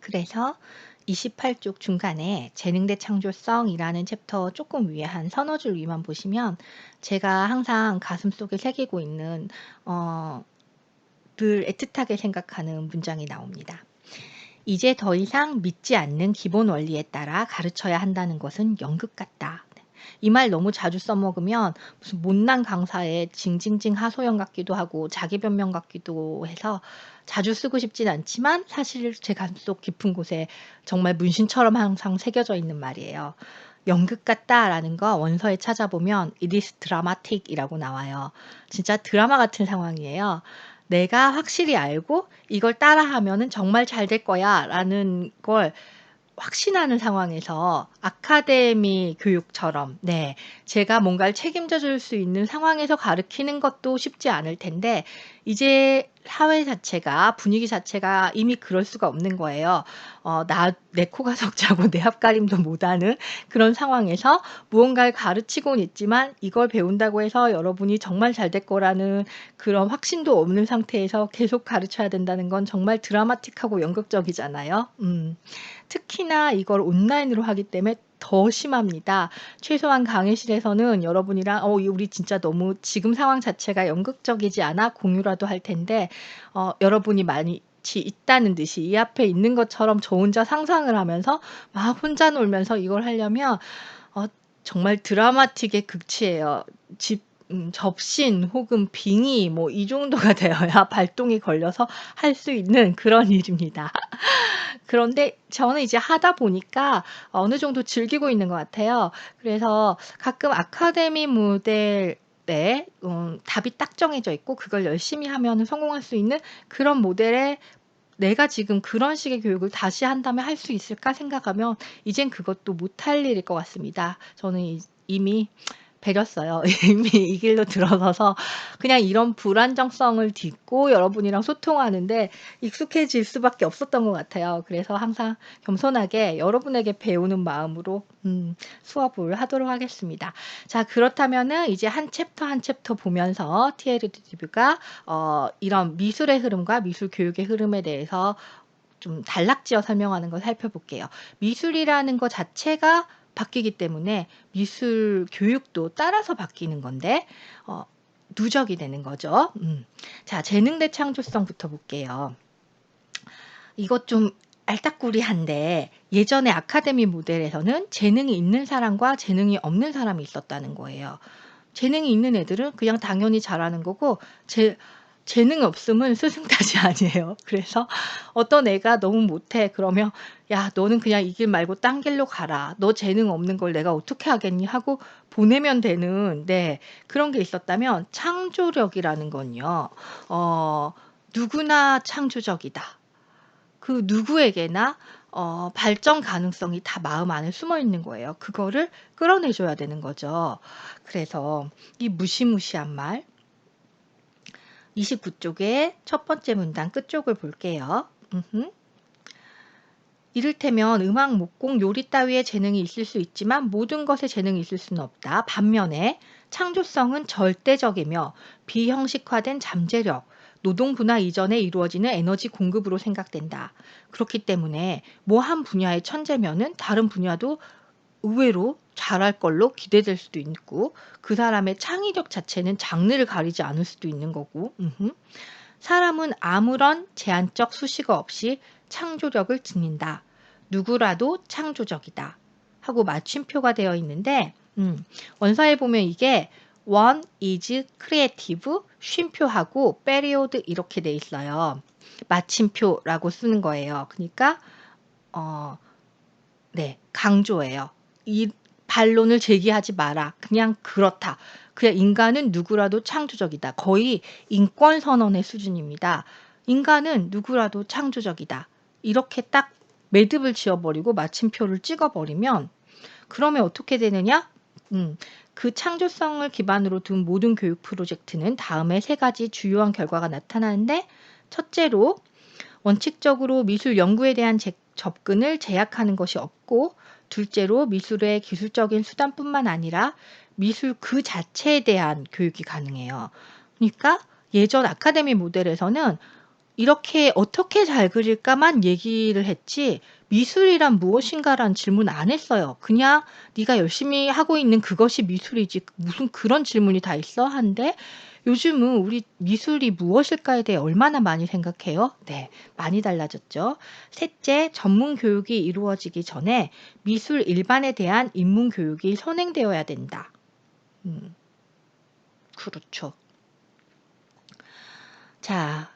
그래서 28쪽 중간에 재능대 창조성이라는 챕터 조금 위에 한 서너 줄 위만 보시면 제가 항상 가슴속에 새기고 있는 어, 늘 애틋하게 생각하는 문장이 나옵니다. 이제 더 이상 믿지 않는 기본 원리에 따라 가르쳐야 한다는 것은 연극 같다. 이 말 너무 자주 써먹으면 무슨 못난 강사의 징징징 하소연 같기도 하고 자기 변명 같기도 해서 자주 쓰고 싶진 않지만 사실 제 가슴속 깊은 곳에 정말 문신처럼 항상 새겨져 있는 말이에요. 연극 같다라는 거 원서에 찾아보면 it is dramatic이라고 나와요. 진짜 드라마 같은 상황이에요. 내가 확실히 알고 이걸 따라하면은 정말 잘 될 거야라는 걸 확신하는 상황에서 아카데미 교육처럼 네 제가 뭔가를 책임져 줄 수 있는 상황에서 가르치는 것도 쉽지 않을 텐데 이제 사회 자체가 분위기 자체가 이미 그럴 수가 없는 거예요. 어, 나, 내 코가 석자고 내 앞가림도 못하는 그런 상황에서 무언가를 가르치곤 있지만 이걸 배운다고 해서 여러분이 정말 잘 될 거라는 그런 확신도 없는 상태에서 계속 가르쳐야 된다는 건 정말 드라마틱하고 연극적이잖아요. 음, 특히나 이걸 온라인으로 하기 때문에 더 심합니다. 최소한 강의실에서는 여러분이랑 어 우리 진짜 너무 지금 상황 자체가 연극적이지 않아 공유라도 할 텐데 어 여러분이 많이 있다는 듯이 이 앞에 있는 것처럼 저 혼자 상상을 하면서 막 혼자 놀면서 이걸 하려면 어 정말 드라마틱의 극치예요. 집 음, 접신 혹은 빙의 뭐 이 정도가 되어야 발동이 걸려서 할 수 있는 그런 일입니다. 그런데 저는 이제 하다 보니까 어느 정도 즐기고 있는 것 같아요. 그래서 가끔 아카데미 무대 네, 음, 답이 딱 정해져 있고 그걸 열심히 하면 성공할 수 있는 그런 모델에 내가 지금 그런 식의 교육을 다시 한다면 할 수 있을까 생각하면 이젠 그것도 못할 일일 것 같습니다. 저는 이미 배렸어요. 이미 이 길로 들어서서 그냥 이런 불안정성을 딛고 여러분이랑 소통하는데 익숙해질 수밖에 없었던 것 같아요. 그래서 항상 겸손하게 여러분에게 배우는 마음으로 음, 수업을 하도록 하겠습니다. 자, 그렇다면은 이제 한 챕터 한 챕터 보면서 TLDB가 어, 이런 미술의 흐름과 미술 교육의 흐름에 대해서 좀 단락지어 설명하는 걸 살펴볼게요. 미술이라는 것 자체가 바뀌기 때문에 미술 교육도 따라서 바뀌는 건데 어, 누적이 되는 거죠. 음. 자, 재능대 창조성부터 볼게요. 이것 좀 알딱구리한데 예전에 아카데미 모델에서는 재능이 있는 사람과 재능이 없는 사람이 있었다는 거예요. 재능이 있는 애들은 그냥 당연히 잘하는 거고 제 재능 없음은 스승 탓이 아니에요. 그래서 어떤 애가 너무 못해. 그러면 야, 너는 그냥 이 길 말고 딴 길로 가라. 너 재능 없는 걸 내가 어떻게 하겠니? 하고 보내면 되는, 네. 그런 게 있었다면 창조력이라는 건요, 어, 누구나 창조적이다. 그 누구에게나 어, 발전 가능성이 다 마음 안에 숨어 있는 거예요. 그거를 끌어내줘야 되는 거죠. 그래서 이 무시무시한 말, 29쪽의 첫 번째 문단 끝쪽을 볼게요. 음흠. 이를테면 음악, 목공, 요리 따위의 재능이 있을 수 있지만 모든 것에 재능이 있을 수는 없다. 반면에 창조성은 절대적이며 비형식화된 잠재력, 노동 분화 이전에 이루어지는 에너지 공급으로 생각된다. 그렇기 때문에 뭐 한 분야의 천재면은 다른 분야도 의외로 잘할 걸로 기대될 수도 있고 그 사람의 창의력 자체는 장르를 가리지 않을 수도 있는 거고 음흠. 사람은 아무런 제한적 수식어 없이 창조력을 지닌다. 누구라도 창조적이다. 하고 마침표가 되어 있는데 음, 원서에 보면 이게 one is creative 쉼표하고 period 이렇게 돼 있어요. 마침표라고 쓰는 거예요. 그러니까 어, 네 강조예요. 이 반론을 제기하지 마라. 그냥 그렇다. 그냥 인간은 누구라도 창조적이다. 거의 인권 선언의 수준입니다. 인간은 누구라도 창조적이다. 이렇게 딱 매듭을 지어버리고 마침표를 찍어버리면 그러면 어떻게 되느냐? 음, 그 창조성을 기반으로 둔 모든 교육 프로젝트는 다음에 세 가지 주요한 결과가 나타나는데 첫째로 원칙적으로 미술 연구에 대한 제, 접근을 제약하는 것이 없고 둘째로 미술의 기술적인 수단뿐만 아니라 미술 그 자체에 대한 교육이 가능해요. 그러니까 예전 아카데미 모델에서는 이렇게 어떻게 잘 그릴까만 얘기를 했지 미술이란 무엇인가란 질문 안 했어요. 그냥 네가 열심히 하고 있는 그것이 미술이지 무슨 그런 질문이 다 있어? 한데 요즘은 우리 미술이 무엇일까에 대해 얼마나 많이 생각해요? 네, 많이 달라졌죠. 셋째, 전문 교육이 이루어지기 전에 미술 일반에 대한 입문 교육이 선행되어야 된다. 음, 그렇죠. 자,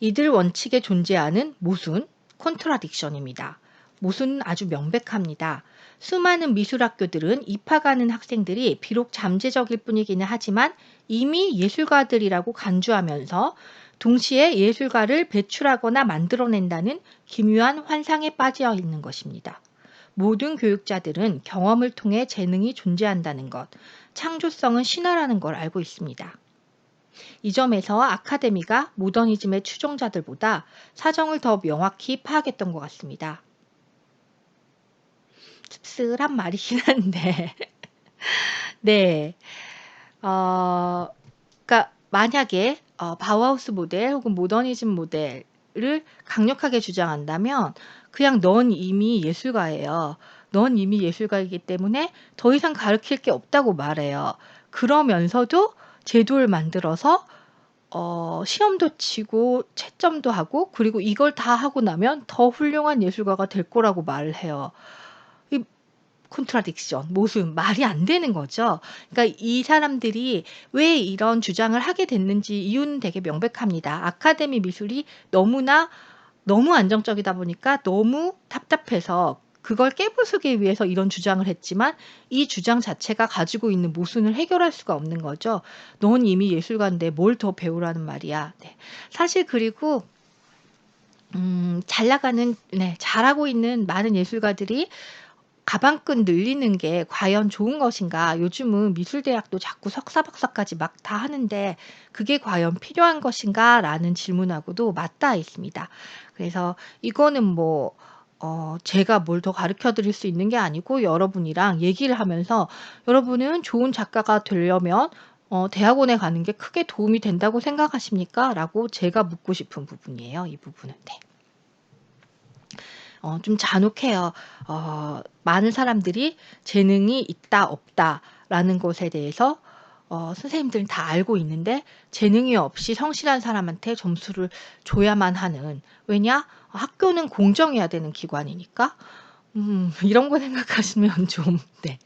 이들 원칙에 존재하는 모순, 컨트라딕션입니다. 모순은 아주 명백합니다. 수많은 미술학교들은 입학하는 학생들이 비록 잠재적일 뿐이기는 하지만 이미 예술가들이라고 간주하면서 동시에 예술가를 배출하거나 만들어낸다는 기묘한 환상에 빠져 있는 것입니다. 모든 교육자들은 경험을 통해 재능이 존재한다는 것, 창조성은 신화라는 걸 알고 있습니다. 이 점에서 아카데미가 모더니즘의 추종자들보다 사정을 더 명확히 파악했던 것 같습니다. 씁쓸한 말이긴 한데. 네. 어, 그러니까 만약에 어, 바우하우스 모델 혹은 모더니즘 모델을 강력하게 주장한다면 그냥 넌 이미 예술가예요. 넌 이미 예술가이기 때문에 더 이상 가르칠 게 없다고 말해요. 그러면서도 제도를 만들어서 어, 시험도 치고 채점도 하고 그리고 이걸 다 하고 나면 더 훌륭한 예술가가 될 거라고 말을 해요. 컨트라딕션, 모순, 말이 안 되는 거죠. 그러니까 이 사람들이 왜 이런 주장을 하게 됐는지 이유는 되게 명백합니다. 아카데미 미술이 너무나 너무 안정적이다 보니까 너무 답답해서 그걸 깨부수기 위해서 이런 주장을 했지만 이 주장 자체가 가지고 있는 모순을 해결할 수가 없는 거죠. 넌 이미 예술가인데 뭘 더 배우라는 말이야. 네. 사실 그리고 음, 잘 나가는, 네, 잘하고 있는 많은 예술가들이 가방끈 늘리는 게 과연 좋은 것인가? 요즘은 미술대학도 자꾸 석사, 박사까지 막 다 하는데 그게 과연 필요한 것인가? 라는 질문하고도 맞닿아 있습니다. 그래서 이거는 뭐, 어, 제가 뭘 더 가르쳐 드릴 수 있는 게 아니고 여러분이랑 얘기를 하면서 여러분은 좋은 작가가 되려면 어, 대학원에 가는 게 크게 도움이 된다고 생각하십니까? 라고 제가 묻고 싶은 부분이에요. 이 부분은. 네. 어, 좀 잔혹해요. 어, 많은 사람들이 재능이 있다, 없다라는 것에 대해서 어, 선생님들은 다 알고 있는데 재능이 없이 성실한 사람한테 점수를 줘야만 하는. 왜냐? 학교는 공정해야 되는 기관이니까 음, 이런 거 생각하시면 좀, 네.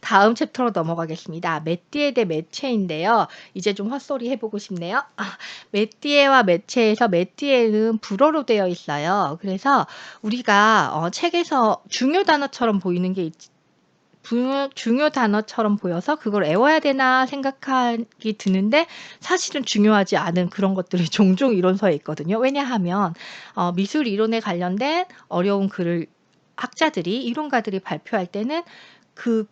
다음 챕터로 넘어가겠습니다. 메띠에 대 매체인데요. 이제 좀 헛소리 해보고 싶네요. 아, 메띠에와 매체에서 메띠에는 불어로 되어 있어요. 그래서 우리가 어, 책에서 중요 단어처럼 보이는 게 있, 부, 중요 단어처럼 보여서 그걸 애워야 되나 생각하기 드는데 사실은 중요하지 않은 그런 것들이 종종 이론서에 있거든요. 왜냐하면 어, 미술 이론에 관련된 어려운 글을 학자들이 이론가들이 발표할 때는 그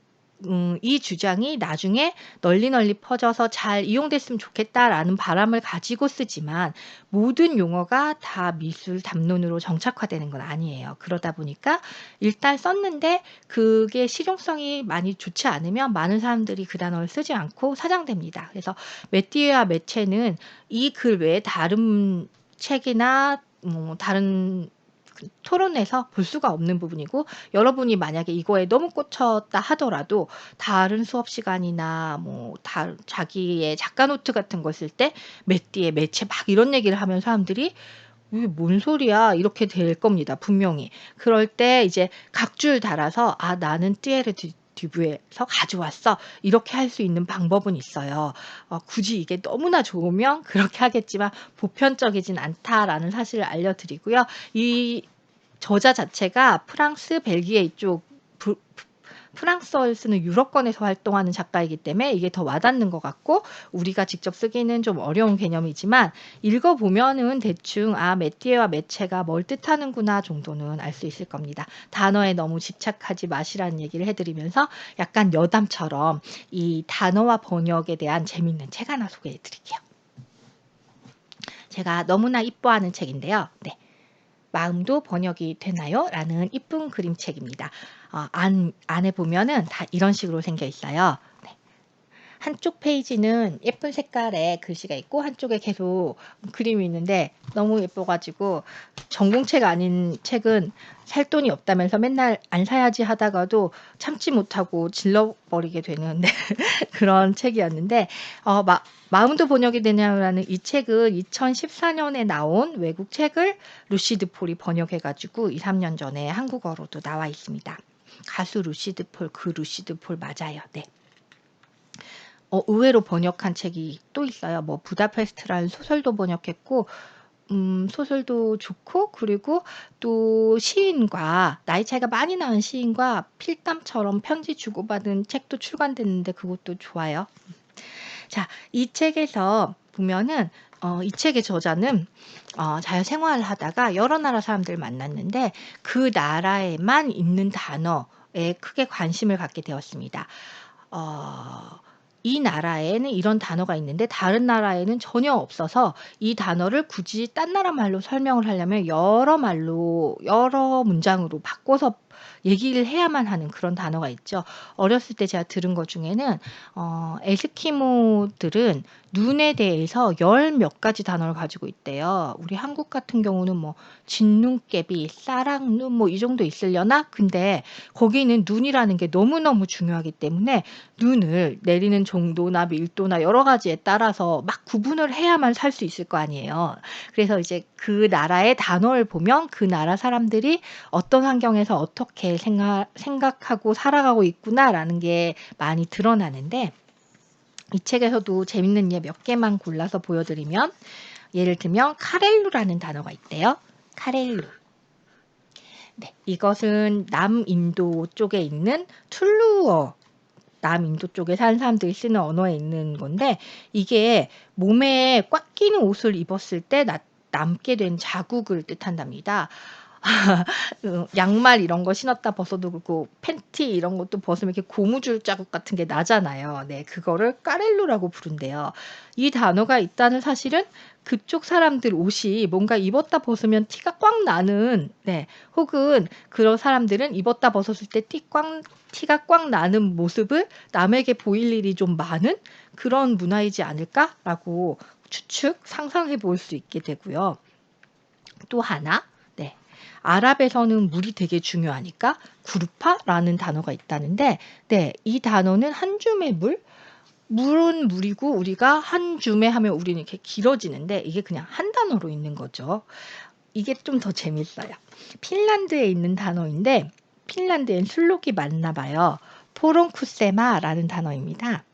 음, 이 주장이 나중에 널리 널리 퍼져서 잘 이용됐으면 좋겠다라는 바람을 가지고 쓰지만 모든 용어가 다 미술 담론으로 정착화되는 건 아니에요. 그러다 보니까 일단 썼는데 그게 실용성이 많이 좋지 않으면 많은 사람들이 그 단어를 쓰지 않고 사장됩니다. 그래서 메띠에와 매체는 이 글 외에 다른 책이나 뭐 다른 토론에서 볼 수가 없는 부분이고 여러분이 만약에 이거에 너무 꽂혔다 하더라도 다른 수업 시간이나 뭐 다, 자기의 작가 노트 같은 거쓸때 매띠에 매체 막 이런 얘기를 하면 사람들이 뭔 소리야? 이렇게 될 겁니다 분명히. 그럴 때 이제 각줄 달아서 아 나는 띠에르 듀브에서 가져왔어. 이렇게 할 수 있는 방법은 있어요. 어, 굳이 이게 너무나 좋으면 그렇게 하겠지만 보편적이진 않다라는 사실을 알려드리고요. 이 저자 자체가 프랑스, 벨기에 이쪽 부, 프랑스어를 쓰는 유럽권에서 활동하는 작가이기 때문에 이게 더 와닿는 것 같고 우리가 직접 쓰기는 좀 어려운 개념이지만 읽어보면은 대충 아 메띠에와 매체가 뭘 뜻하는구나 정도는 알 수 있을 겁니다. 단어에 너무 집착하지 마시라는 얘기를 해드리면서 약간 여담처럼 이 단어와 번역에 대한 재밌는 책 하나 소개해 드릴게요. 제가 너무나 이뻐하는 책인데요. 네. 마음도 번역이 되나요? 라는 이쁜 그림책입니다. 어, 안, 안에 보면은 다 이런 식으로 생겨 있어요. 네. 한쪽 페이지는 예쁜 색깔의 글씨가 있고 한쪽에 계속 그림이 있는데 너무 예뻐가지고 전공책 아닌 책은 살 돈이 없다면서 맨날 안 사야지 하다가도 참지 못하고 질러버리게 되는 네, 그런 책이었는데 어, 마, 마음도 번역이 되냐라는 이 책은 2014년에 나온 외국 책을 루시드 폴이 번역해가지고 2, 3년 전에 한국어로도 나와 있습니다. 가수 루시드 폴, 그 루시드 폴 맞아요. 네. 어, 의외로 번역한 책이 또 있어요. 뭐 부다페스트라는 소설도 번역했고 음, 소설도 좋고 그리고 또 시인과 나이 차이가 많이 나는 시인과 필담처럼 편지 주고받은 책도 출간됐는데 그것도 좋아요. 자, 이 책에서 보면은 어, 이 책의 저자는 어, 자유생활을 하다가 여러 나라 사람들 만났는데 그 나라에만 있는 단어에 크게 관심을 갖게 되었습니다. 어, 이 나라에는 이런 단어가 있는데 다른 나라에는 전혀 없어서 이 단어를 굳이 딴 나라 말로 설명을 하려면 여러 말로 여러 문장으로 바꿔서 얘기를 해야만 하는 그런 단어가 있죠. 어렸을 때 제가 들은 것 중에는 어, 에스키모들은 눈에 대해서 열 몇 가지 단어를 가지고 있대요. 우리 한국 같은 경우는 뭐 진눈깨비, 싸랑눈 뭐 이 정도 있으려나? 근데 거기는 눈이라는 게 너무너무 중요하기 때문에 눈을 내리는 정도나 밀도나 여러 가지에 따라서 막 구분을 해야만 살 수 있을 거 아니에요. 그래서 이제 그 나라의 단어를 보면 그 나라 사람들이 어떤 환경에서 어떻게 생각, 생각하고 살아가고 있구나라는 게 많이 드러나는데 이 책에서도 재밌는 예 몇 개만 골라서 보여드리면 예를 들면 카렐루라는 단어가 있대요. 카렐루. 네, 이것은 남인도 쪽에 있는 툴루어 남인도 쪽에 사는 사람들이 쓰는 언어에 있는 건데 이게 몸에 꽉 끼는 옷을 입었을 때 나, 남게 된 자국을 뜻한답니다. 그 양말 이런 거 신었다 벗어도 그렇고 팬티 이런 것도 벗으면 이렇게 고무줄 자국 같은 게 나잖아요. 네, 그거를 까렐루라고 부른대요. 이 단어가 있다는 사실은 그쪽 사람들 옷이 뭔가 입었다 벗으면 티가 꽉 나는, 네, 혹은 그런 사람들은 입었다 벗었을 때티 꽉, 티가 꽉 나는 모습을 남에게 보일 일이 좀 많은 그런 문화이지 않을까라고 추측, 상상해 볼 수 있게 되고요. 또 하나, 아랍에서는 물이 되게 중요하니까 구르파라는 단어가 있다는데 네, 이 단어는 한 줌의 물 물은 물이고 우리가 한 줌에 하면 우리는 이렇게 길어지는데 이게 그냥 한 단어로 있는 거죠. 이게 좀 더 재밌어요. 핀란드에 있는 단어인데 핀란드엔 술록이 많나 봐요. 포론쿠세마라는 단어입니다.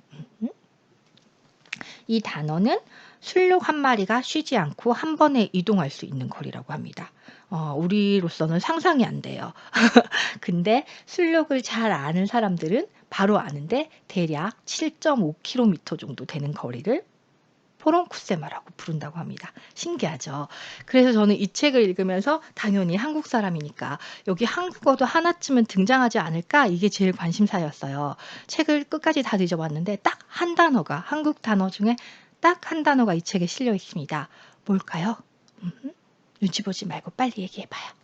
이 단어는 술록 한 마리가 쉬지 않고 한 번에 이동할 수 있는 거리라고 합니다. 어, 우리로서는 상상이 안 돼요. 근데 술력을 잘 아는 사람들은 바로 아는데 대략 7.5km 정도 되는 거리를 포런쿠세마라고 부른다고 합니다. 신기하죠. 그래서 저는 이 책을 읽으면서 당연히 한국 사람이니까 여기 한국어도 하나쯤은 등장하지 않을까 이게 제일 관심사였어요. 책을 끝까지 다 뒤져봤는데 딱 한 단어가 한국 단어 중에 딱 한 단어가 이 책에 실려 있습니다. 뭘까요? 음흠. 눈치 보지 말고 빨리 얘기해봐요.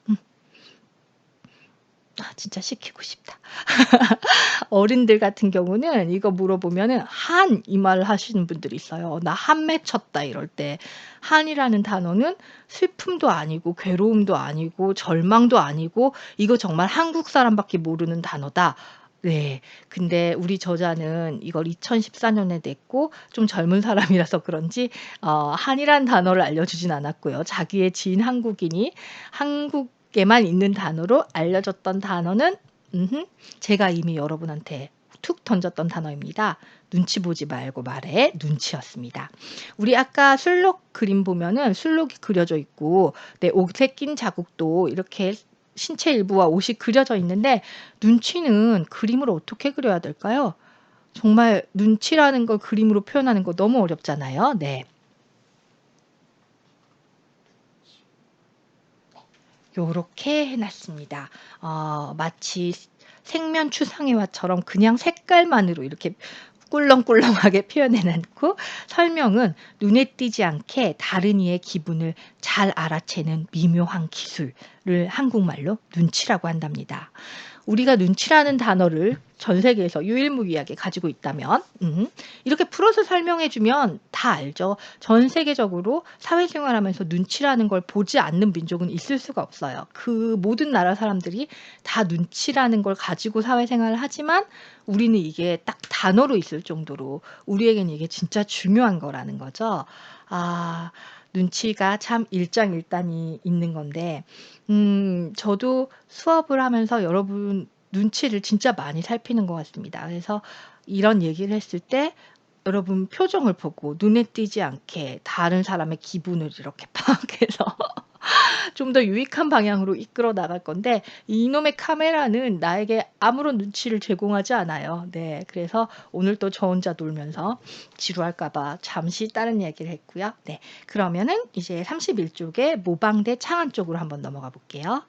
음. 아, 진짜 시키고 싶다. 어른들 같은 경우는 이거 물어보면은 한 이 말을 하시는 분들이 있어요. 나 한 맺혔다 이럴 때 한이라는 단어는 슬픔도 아니고 괴로움도 아니고 절망도 아니고 이거 정말 한국 사람밖에 모르는 단어다. 네. 근데 우리 저자는 이걸 2014년에 냈고 좀 젊은 사람이라서 그런지 어 한이란 단어를 알려주진 않았고요. 자기의 지인 한국인이 한국 에만 있는 단어로 알려줬던 단어는 음흠, 제가 이미 여러분한테 툭 던졌던 단어입니다. 눈치 보지 말고 말해 눈치였습니다. 우리 아까 술록 그림 보면은 술록이 그려져 있고 네, 옷에 낀 자국도 이렇게 신체 일부와 옷이 그려져 있는데 눈치는 그림으로 어떻게 그려야 될까요? 정말 눈치라는 걸 그림으로 표현하는 거 너무 어렵잖아요. 네. 요렇게 해놨습니다. 어, 마치 생면 추상회화처럼 그냥 색깔만으로 이렇게 꿀렁꿀렁하게 표현해놓고 설명은 눈에 띄지 않게 다른 이의 기분을 잘 알아채는 미묘한 기술을 한국말로 눈치라고 한답니다. 우리가 눈치라는 단어를 전 세계에서 유일무이하게 가지고 있다면 음, 이렇게 풀어서 설명해 주면 다 알죠. 전 세계적으로 사회생활하면서 눈치라는 걸 보지 않는 민족은 있을 수가 없어요. 그 모든 나라 사람들이 다 눈치라는 걸 가지고 사회생활을 하지만 우리는 이게 딱 단어로 있을 정도로 우리에게는 이게 진짜 중요한 거라는 거죠. 아, 눈치가 참 일장일단이 있는 건데 음, 저도 수업을 하면서 여러분 눈치를 진짜 많이 살피는 것 같습니다. 그래서 이런 얘기를 했을 때 여러분 표정을 보고 눈에 띄지 않게 다른 사람의 기분을 이렇게 파악해서 좀 더 유익한 방향으로 이끌어 나갈 건데 이놈의 카메라는 나에게 아무런 눈치를 제공하지 않아요. 네. 그래서 오늘 또 저 혼자 놀면서 지루할까 봐 잠시 다른 이야기를 했고요. 네. 그러면은 이제 31쪽에 모방대 창안 쪽으로 한번 넘어가 볼게요.